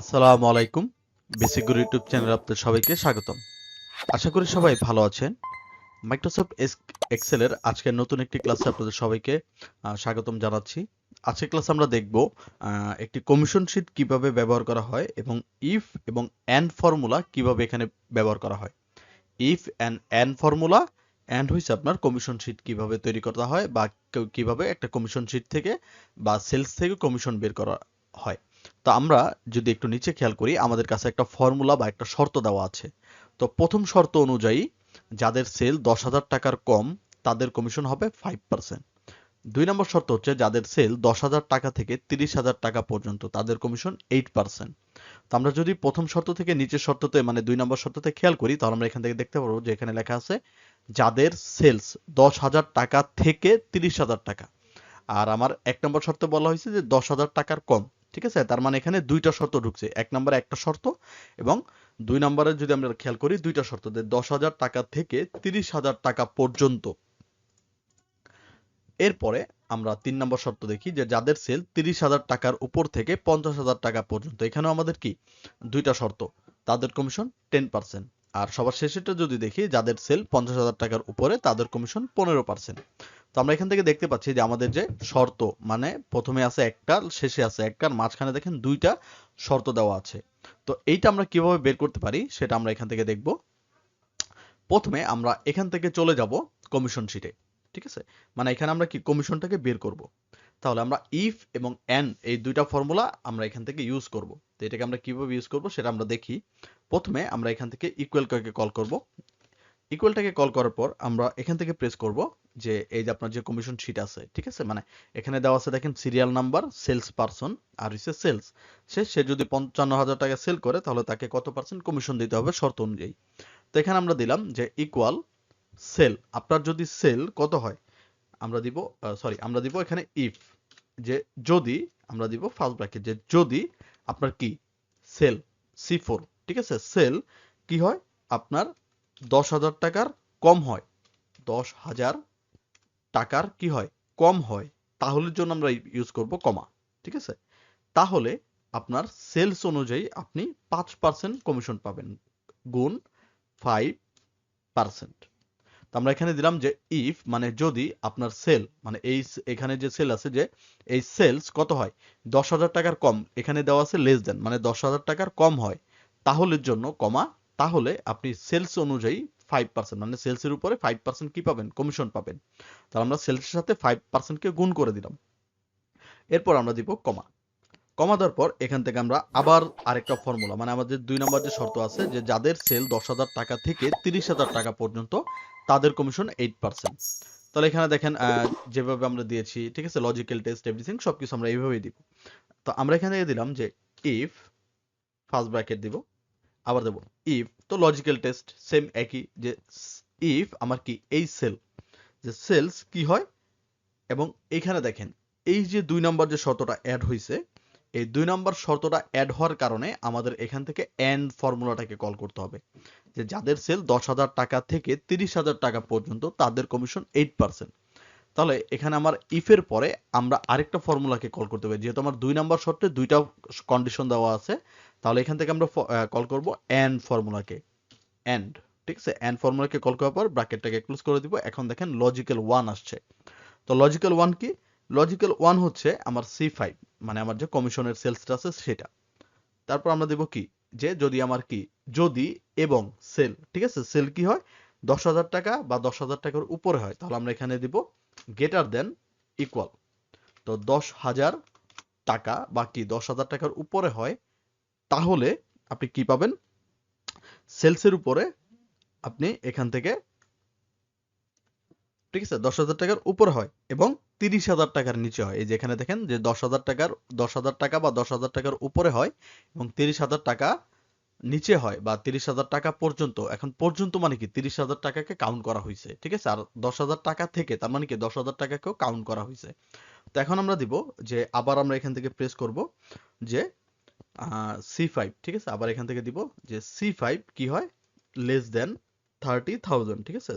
আসসালামু আলাইকুম। বেসিক গুরু ইউটিউব চ্যানেলে আপনাদের সবাইকে স্বাগতম। আশা করি সবাই ভালো আছেন। মাইক্রোসফট এক্সেলের আজকের নতুন একটি ক্লাসে আপনাদের সবাইকে স্বাগতম জানাচ্ছি। আজকের ক্লাসে আমরা দেখব একটি কমিশন শীট কীভাবে ব্যবহার করা হয় এবং ইফ এবং অ্যান্ড ফর্মুলা কীভাবে এখানে ব্যবহার করা হয়। If and and formula and হইছে আপনার কমিশন শীট কীভাবে তৈরি করা হয় বা কীভাবে একটা কমিশন শীট থেকে বা সেলস থেকে কমিশন বের করা হয়। তো আমরা যদি একটু নিচে খেয়াল করি, আমাদের কাছে একটা ফর্মুলা বা একটা শর্ত দেওয়া আছে। তো প্রথম শর্ত অনুযায়ী যাদের সেল দশ হাজার টাকার কম, তাদের কমিশন হবে ফাইভ পার্সেন্ট দুই নম্বর শর্ত হচ্ছে যাদের সেল দশ হাজার টাকা থেকে তিরিশ হাজার টাকা পর্যন্ত, তাদের কমিশন এইট পার্সেন্ট তো আমরা যদি প্রথম শর্ত থেকে নিচের শর্ততে মানে দুই নম্বর শর্ততে খেয়াল করি, তাহলে আমরা এখান থেকে দেখতে পারব যে এখানে লেখা আছে, যাদের সেলস দশ হাজার টাকা থেকে তিরিশ হাজার টাকা। আর আমার এক নম্বর শর্তে বলা হয়েছে যে দশ হাজার টাকার কম ঠিক আছে? তার মানে এখানে দুইটা শর্ত ঢুকছে। এক নম্বরে একটা শর্ত এবং দুই নম্বরে যদি আমরা খেয়াল করি, দুইটা শর্ত দশ হাজার টাকা থেকে তিরিশ হাজার টাকা পর্যন্ত। এরপরে আমরা তিন নম্বর শর্ত দেখি যে যাদের সেল তিরিশ হাজার টাকার উপর থেকে পঞ্চাশ হাজার টাকা পর্যন্ত। এখানেও আমাদের কি? দুইটা শর্ত। তাদের কমিশন টেন পার্সেন্ট আর সবার শেষেটা যদি দেখি, যাদের সেল পঞ্চাশ হাজার টাকার উপরে, তাদের কমিশন পনেরো পার্সেন্ট তো আমরা এখান থেকে দেখতে পাচ্ছি যে আমাদের যে শর্ত মানে প্রথমে আছে একটা, শেষে আছে একটা মাঝখানে দেখেন দুইটা শর্ত দেওয়া আছে। তো এইটা আমরা কীভাবে বের করতে পারি সেটা আমরা এখান থেকে দেখব। প্রথমে আমরা এখান থেকে চলে যাব কমিশন শিটে ঠিক আছে? মানে এখানে আমরা কি কমিশনটাকে বের করব? তাহলে আমরা ইফ এবং এন এই দুইটা ফর্মুলা আমরা এখান থেকে ইউজ করব। তো এটাকে আমরা কীভাবে ইউজ করব সেটা আমরা দেখি। প্রথমে আমরা এখান থেকে ইকুয়ালটাকে কল করব? ইকুয়ালটাকে কল করার পর আমরা এখান থেকে প্রেস করব যে এই যে আপনার যে কমিশন শিট আছে, ঠিক আছে? মানে এখানে দেওয়া আছে দেখেন সিরিয়াল নাম্বার সেলস পারসন আর হচ্ছে সেলস সে সে যদি পঞ্চান্ন হাজার টাকা সেল করে, তাহলে তাকে কত পার্সেন্ট কমিশন দিতে হবে? শর্ত অনুযায়ী। তো এখানে আমরা দিলাম যে ইকুয়াল সেল আপনার যদি সেল কত হয়? আমরা দিব সরি আমরা দিব এখানে ইফ যে যদি, আমরা দিব ফার্স্ট ব্র্যাকেট যে যদি আপনার কি? সেল সি ফোর ঠিক আছে? সেল কি হয়? আপনার দশ হাজার টাকার কম হয়। দশ হাজার টাকার কি হয়? কম হয়। তাহলে জন্য আমরা ইউজ করব কমা, ঠিক আছে? তাহলে আপনার সেলস অনুযায়ী আপনি পাঁচ পার্সেন্ট কমিশন পাবেন, গুণ ফাইভ পার্সেন্ট তো আমরা এখানে দিলাম যে ইফ মানে যদি আপনার সেল মানে এই এখানে যে সেল আছে যে এই সেলস কত হয়? দশ হাজার টাকার কম। এখানে দেওয়া আছে লেস দেন মানে দশ হাজার টাকার কম হয়। তাহলে জন্য কমা তাহলে আপনি সেলস অনুযায়ী ফাইভ পার্সেন্ট মানে সেলসের উপরে ফাইভ পার্সেন্ট কি পাবেন? কমিশন পাবেন। তাহলে আমরা সেলসের সাথে ফাইভ পার্সেন্টকে গুণ করে দিলাম। এরপর আমরা দিব কমা কমা দেওয়ার পর এখান থেকে আমরা আবার আরেকটা ফর্মুলা মানে আমাদের দুই নম্বর যে শর্ত আছে যে যাদের সেল দশ হাজার টাকা থেকে তিরিশ হাজার টাকা পর্যন্ত, তাদের কমিশন এইট পার্সেন্ট তাহলে এখানে দেখেন যেভাবে আমরা দিয়েছি, ঠিক আছে? লজিক্যাল টেস্ট এভরিথিং সবকিছু আমরা এইভাবেই দিব। তো আমরা এখানে দিলাম যে ইফ ফার্স্ট ব্র্যাকেট দিব আবার দেব। ইফ তো লজিক্যাল টেস্ট সেম একই যে ইফ আমার কি? এই সেল যে সেলস কি হয়? এবং এখানে দেখেন, এই যে দুই নম্বর যে শর্তটা অ্যাড হয়েছে এই দুই নম্বর শর্তটা অ্যাড হওয়ার কারণে আমাদের এখান থেকে এন্ড ফর্মুলাটাকে কল করতে হবে। যে যাদের সেল দশ হাজার টাকা থেকে তিরিশ হাজার টাকা পর্যন্ত, তাদের কমিশন এইট পার্সেন্ট তাহলে এখানে আমার ইফের পরে আমরা আরেকটা ফর্মুলাকে কল করতে পারি। যেহেতু আমার দুই নম্বর শর্তে দুইটা কন্ডিশন দেওয়া আছে তাহলে এখান থেকে আমরা কল করব এন্ড ফর্মুলাকে এন্ড ঠিক আছে? এন্ড ফর্মুলাকে কল করার পর ব্র্যাকেটটাকে ক্লোজ করে দিব। এখন দেখেন লজিক্যাল ওয়ান আসছে। তো লজিক্যাল ওয়ান কি? লজিক্যাল ওয়ান হচ্ছে আমার সি ফাইভ মানে আমার যে কমিশনের সেলসটা আছে সেটা। তারপর আমরা দেব কি? যে যদি আমার কি? যদি এবং সেল ঠিক আছে? সেল কি হয়? দশ হাজার টাকা বা দশ হাজার টাকার উপরে হয়। তাহলে আমরা এখানে দিব গেটার দেন ইকুয়াল তো দশ হাজার টাকা বা কি দশ হাজার টাকার উপরে হয় তাহলে আপনি কি পাবেন? সেলসের উপরে আপনি এখান থেকে ঠিক আছে, দশ হাজার টাকার উপরে হয় এবং তিরিশ হাজার টাকার নিচে হয়। এই যে এখানে দেখেন যে দশ হাজার টাকার, দশ হাজার টাকা বা দশ হাজার টাকার উপরে হয় এবং তিরিশ হাজার টাকা নিচে হয় বা তিরিশ হাজার টাকা পর্যন্ত। এখন পর্যন্ত মানে কি? তিরিশ হাজার টাকাকে কাউন্ট করা হয়েছে, ঠিক আছে? আর দশ হাজার টাকা থেকে, তার মানে কি? দশ হাজার টাকাকেও কাউন্ট করা হয়েছে। তো এখন আমরা দিব যে, আবার আমরা এখান থেকে প্রেস করব যে সি ফাইভ ঠিক আছে? আবার এখান থেকে দিব যে সি ফাইভ কি হয়? লেস দেন থার্টি থাউজেন্ড ঠিক আছে?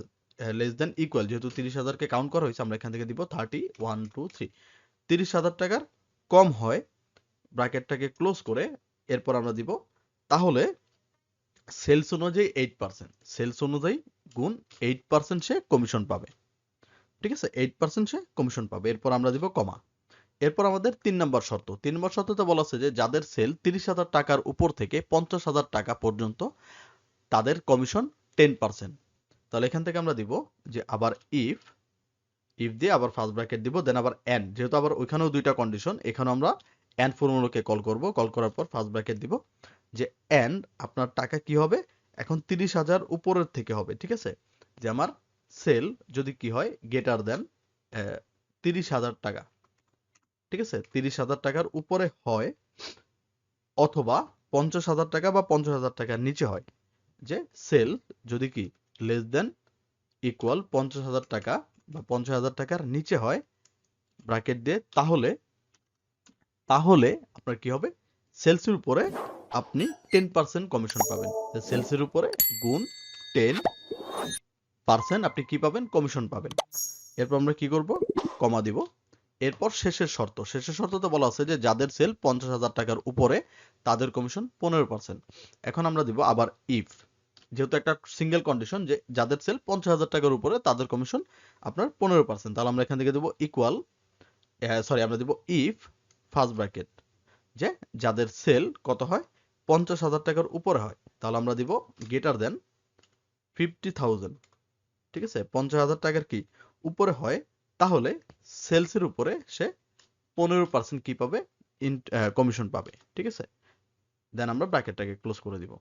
লেস দেন ইকুয়াল যেহেতু তিরিশ হাজারকে কাউন্ট করা হয়েছে, আমরা এখান থেকে দিব থার্টি ওয়ান টু থ্রি তিরিশ হাজার টাকার কম হয় ব্র্যাকেটটাকে ক্লোজ করে, এরপর আমরা দিব, তাহলে সেলস অনুযায়ী এইট পার্সেন্ট সেলস অনুযায়ী গুণ এইট পার্সেন্ট সে কমিশন পাবে। ঠিক আছে? এইট পার্সেন্ট সে কমিশন পাবে। এরপর আমরা দিব কমা এরপর আমাদের তিন নম্বর শর্ত। তিন নম্বর শর্ততে বলা আছে যে, যাদের সেল তিরিশ হাজার টাকার উপর থেকে পঞ্চাশ হাজার টাকা পর্যন্ত, তাদের কমিশন টেন পার্সেন্ট তাহলে এখান থেকে আমরা দিব যে, আবার ইফ ইফ দিয়ে আবার ফার্স্ট ব্র্যাকেট দিব দেন আবার এন্ড যেহেতু আবার ওইখানেও দুইটা কন্ডিশন এখানে আমরা এন্ড ফর্মুলাকে কল করব। কল করার পর ফার্স্ট ব্র্যাকেট দিব যে এন্ড আপনার টাকা কি হবে? এখন তিরিশ হাজার উপরের থেকে হবে, ঠিক আছে? যে, আমার সেল যদি কি হয় গেটার দেন তিরিশ হাজার টাকা। ঠিক আছে? তিরিশ হাজার টাকার উপরে হয় অথবা পঞ্চাশ হাজার টাকা বা পঞ্চাশ হাজার টাকার নিচে হয়। যে সেল যদি কি লেস দেন ইকুয়াল পঞ্চাশ হাজার টাকা বা পঞ্চাশ হাজার টাকার নিচে হয় ব্র্যাকেট দিয়ে, তাহলে তাহলে আপনার কি হবে? সেলসের উপরে আপনি টেন পার্সেন্ট কমিশন পাবেন। সেলসের উপরে গুণ টেন পার্সেন্ট আপনি কি পাবেন? কমিশন পাবেন। এরপর আমরা কি করব? কমা দিব। এরপর শেষের শর্ত। শেষের শর্ততে বলা আছে যে যাদের সেল পঞ্চাশ হাজার টাকার উপরে, তাদের কমিশন পনেরো পার্সেন্ট এখন আমরা দিব আবার ইফ যেহেতু একটা সিঙ্গেল কন্ডিশন যে যাদের সেল পঞ্চাশ হাজার টাকার উপরে, তাদের কমিশন আপনার পনেরো পার্সেন্ট তাহলে আমরা এখান থেকে দেবো ইকুয়াল সরি আমরা দেবো ইফ ফার্স্ট ব্র্যাকেট যে যাদের সেল কত হয়? পঞ্চাশ হাজার টাকার উপরে হয়। তাহলে আমরা দিব গেটার দেন ফিফটি থাউজেন্ড ঠিক আছে? পঞ্চাশ হাজার টাকার কি? উপরে হয় তাহলে সেলসের উপরে সে পনেরো পার্সেন্ট কি পাবে? কমিশন পাবে, ঠিক আছে? দেন আমরা ব্র্যাকেটটাকে ক্লোজ করে দিব।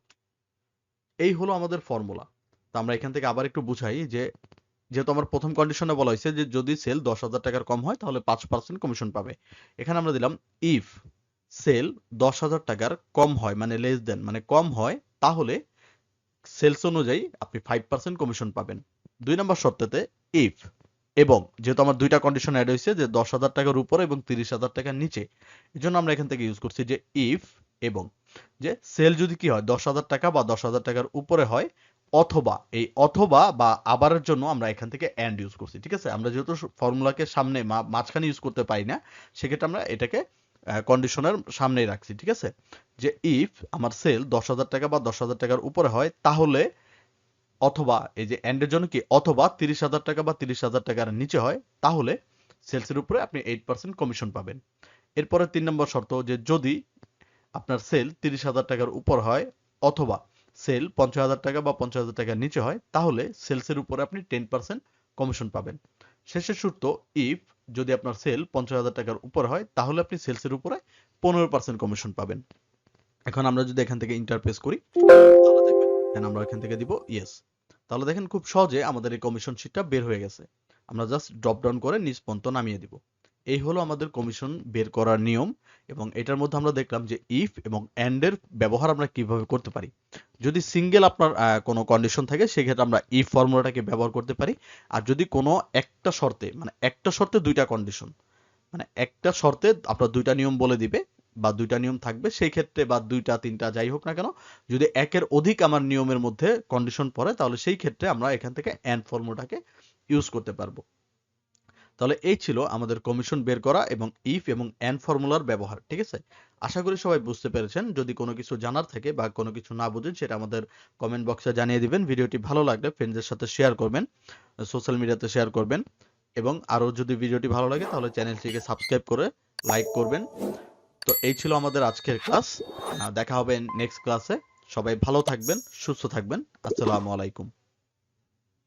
এই হলো আমাদের ফর্মুলা তো আমরা এখান থেকে আবার একটু বুঝাই যে, যেহেতু আমার প্রথম কন্ডিশনে বলা হয়েছে যে, যদি সেল দশ হাজার টাকার কম হয়, তাহলে পাঁচ পার্সেন্ট কমিশন পাবে। এখানে আমরা দিলাম ইফ সেল দশ হাজার টাকার কম হয় মানে লেস দেন মানে কম হয়, তাহলে সেলস অনুযায়ী আপনি ফাইভ পার্সেন্ট কমিশন পাবেন। দুই নম্বর শর্তেতে ইফ এবং যেহেতু আমার দুইটা কন্ডিশন অ্যাড হয়েছে যে দশ হাজার টাকার উপরে এবং তিরিশ হাজার টাকার নিচে, এই জন্য আমরা এখান থেকে ইউজ করছি যে ইফ এবং যে সেল যদি কি হয়, দশ হাজার টাকা বা দশ হাজার টাকার উপরে হয়, অথবা এই অথবা বা আবারের জন্য আমরা এখান থেকে অ্যান্ড ইউজ করছি, ঠিক আছে? আমরা যেহেতু ফর্মুলাকে সামনে মাঝখানে ইউজ করতে পারি না, সেক্ষেত্রে আমরা এটাকে কন্ডিশনের সামনেই রাখছি, ঠিক আছে? যে ইফ আমার সেল দশ হাজার টাকা বা দশ হাজার টাকার উপরে হয়, তাহলে অথবা এই যে এন্ডের জন্য কি? অথবা তিরিশ হাজার টাকা বা তিরিশ হাজার টাকার নিচে হয়, তাহলে সেলসের উপরে আপনি এইট পার্সেন্ট কমিশন পাবেন। এরপরে তিন নম্বর শর্ত যে যদি আপনার সেল তিরিশ হাজার টাকার উপর হয় অথবা সেল পঞ্চাশ হাজার টাকা বা পঞ্চাশ হাজার টাকার নিচে হয়, তাহলে সেলসের উপরে আপনি টেন পার্সেন্ট কমিশন পাবেন। শেষের সূত্র ইফ যদি আপনার সেল পঞ্চাশ হাজার টাকার উপর হয়, তাহলে আপনি সেলসের উপরে পনেরো পার্সেন্ট কমিশন পাবেন। এখন আমরা যদি এখান থেকে ইন্টারপ্রেস করি, তাহলে আমরা এখান থেকে দিব ইয়েস তাহলে দেখেন খুব সহজে আমাদের এই কমিশন শিটটা বের হয়ে গেছে। আমরা জাস্ট ড্রপ ডাউন করে নিজ পর্যন্ত নামিয়ে দিব। এই হলো আমাদের কমিশন বের করার নিয়ম এবং এটার মধ্যে আমরা দেখলাম যে ইফ এবং এন্ড এর ব্যবহার আমরা কীভাবে করতে পারি। যদি সিঙ্গেল আপনার কোনো কন্ডিশন থাকে, সেক্ষেত্রে আমরা ইফ ফর্মুলাটাকে ব্যবহার করতে পারি। আর যদি কোনো একটা শর্তে মানে একটা শর্তে দুইটা কন্ডিশন মানে একটা শর্তে আপনার দুইটা নিয়ম বলে দিবে বা দুইটা নিয়ম থাকবে, সেই ক্ষেত্রে বা দুইটা, তিনটা যাই হোক না কেন, যদি একের অধিক আমার নিয়মের মধ্যে কন্ডিশন পড়ে, তাহলে সেই ক্ষেত্রে আমরা এখান থেকে এন্ড ফর্মুলাটাকে ইউজ করতে পারব। তাহলে এই ছিল আমাদের কমিশন বের করা এবং ইফ এবং এন ফর্মুলার ব্যবহার, ঠিক আছে? আশা করি সবাই বুঝতে পেরেছেন। যদি কোনো কিছু জানার থাকে বা কোনো কিছু না বুঝেন, সেটা আমাদের কমেন্ট বক্সে জানিয়ে দিবেন। ভিডিওটি ভালো লাগলে ফ্রেন্ডদের সাথে শেয়ার করবেন সোশ্যাল মিডিয়াতে শেয়ার করবেন এবং আরও যদি ভিডিওটি ভালো লাগে, তাহলে চ্যানেলটিকে সাবস্ক্রাইব করে লাইক করবেন। তো এই ছিল আমাদের আজকের ক্লাস। দেখা হবে নেক্সট ক্লাসে সবাই ভালো থাকবেন, সুস্থ থাকবেন। আসসালামু আলাইকুম।